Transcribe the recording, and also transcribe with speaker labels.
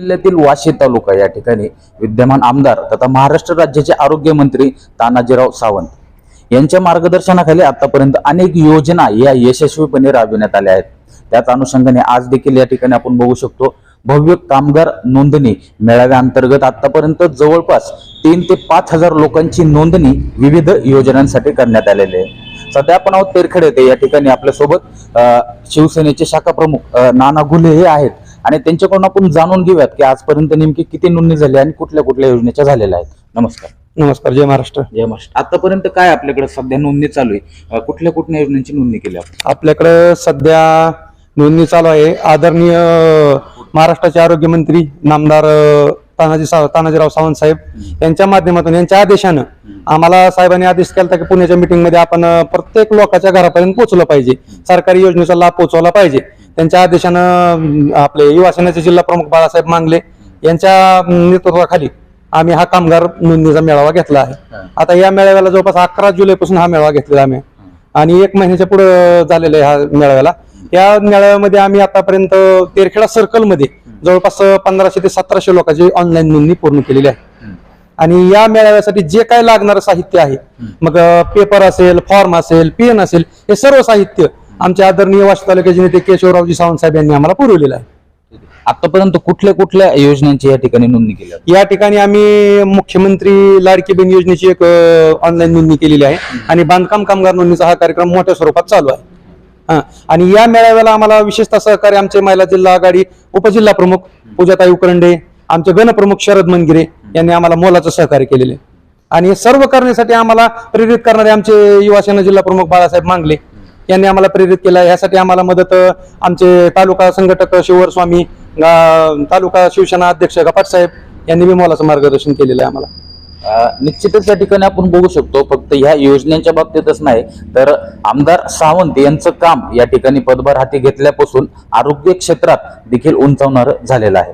Speaker 1: जिल्ह्यातील वाशी तालुका या ठिकाणी विद्यमान आमदार तथा महाराष्ट्र राज्याचे आरोग्य मंत्री तानाजीराव सावंत यांच्या मार्गदर्शनाखाली आतापर्यंत अनेक योजना या यशस्वीपणे राबविण्यात आल्या आहेत. त्याच अनुषंगाने आज देखील या ठिकाणी आपण बघू शकतो भव्य कामगार नोंदणी मेळाव्याअंतर्गत आतापर्यंत जवळपास तीन ते पाच हजार लोकांची नोंदणी विविध योजनांसाठी करण्यात आलेली आहे. सध्या आपण आहोत तेरखेड येथे. या ठिकाणी आपल्यासोबत शिवसेनेचे शाखा प्रमुख नाना गुले हे आहेत. आणि त्यांच्याकडून आपण जाणून घेऊयात की आजपर्यंत नेमकी किती नोंदणी झाली आणि कुठल्या कुठल्या योजनेच्या झालेल्या आहेत. नमस्कार.
Speaker 2: नमस्कार जय महाराष्ट्र.
Speaker 1: जय महाराष्ट्र. आतापर्यंत काय आपल्याकडे सध्या नोंदणी चालू आहे? कुठल्या कुठल्या योजनांची नोंदणी केली आपण?
Speaker 2: आपल्याकडं सध्या नोंदणी चालू आहे. आदरणीय महाराष्ट्राचे आरोग्य मंत्री नामदार तानाजी साव तानाजीराव सावंत साहेब यांच्या माध्यमातून यांच्या आदेशानं आम्हाला साहेबांनी आदेश केला होता की पुण्याच्या मीटिंगमध्ये आपण प्रत्येक लोकांच्या घरापर्यंत पोहोचलं पाहिजे. सरकारी योजनेचा लाभ पोहोचवला पाहिजे. त्यांच्या आदेशानं आपले युवा सेनेचे जिल्हा प्रमुख बाळासाहेब मांगले यांच्या नेतृत्वाखाली आम्ही हा कामगार नोंदणीचा मेळावा घेतला आहे. आता या मेळाव्याला जवळपास अकरा जुलैपासून हा मेळावा घेतलेला आम्ही. आणि एक महिन्याच्या पुढे झालेलं आहे ह्या मेळाव्याला. या मेळाव्यामध्ये आम्ही आतापर्यंत तेरखेडा सर्कलमध्ये जवळपास पंधराशे ते सतराशे लोकांची ऑनलाईन नोंदणी पूर्ण केलेली आहे. आणि या मेळाव्यासाठी जे काय लागणारं साहित्य आहे मग पेपर असेल फॉर्म असेल पेन असेल हे सर्व साहित्य आमचे आदरणीय वाशी तालुक्याचे नेते केशवरावजी सावंत साहेब यांनी आम्हाला पुरवलेलं आहे
Speaker 1: आतापर्यंत कुठल्या कुठल्या योजनांची या ठिकाणी नोंदणी केली?
Speaker 2: या ठिकाणी आम्ही मुख्यमंत्री लाडकी बहीण योजनेची एक ऑनलाईन नोंदणी केलेली आहे आणि बांधकाम कामगार नोंदणीचा हा कार्यक्रम मोठ्या स्वरूपात चालू आहे हा. आणि या मेळाव्याला आम्हाला विशेषतः सहकार्य आमचे महिला जिल्हा आघाडी उपजिल्हा प्रमुख पूजाताई उकरंडे आमचे गणप्रमुख शरद मनगिरे यांनी आम्हाला मोलाचं सहकार्य केलेले. आणि हे सर्व करण्यासाठी आम्हाला प्रेरित करणारे आमचे युवा सेना जिल्हा प्रमुख बाळासाहेब मांगले यांनी आम्हाला प्रेरित केला. यासाठी आम्हाला मदत आमचे तालुका संघटक शिवर स्वामी तालुका शिवसेना अध्यक्ष गपाट साहेब यांनी बी मोलाचं मार्गदर्शन केलेलं आहे आम्हाला.
Speaker 1: निश्चितच या ठिकाणी आपण बघू शकतो फक्त ह्या योजनेच्या बाबतीतच नाही तर आमदार सावंत यांचं काम या ठिकाणी पदभार हाती घेतल्यापासून आरोग्य क्षेत्रात देखील उंचावणार झालेलं आहे.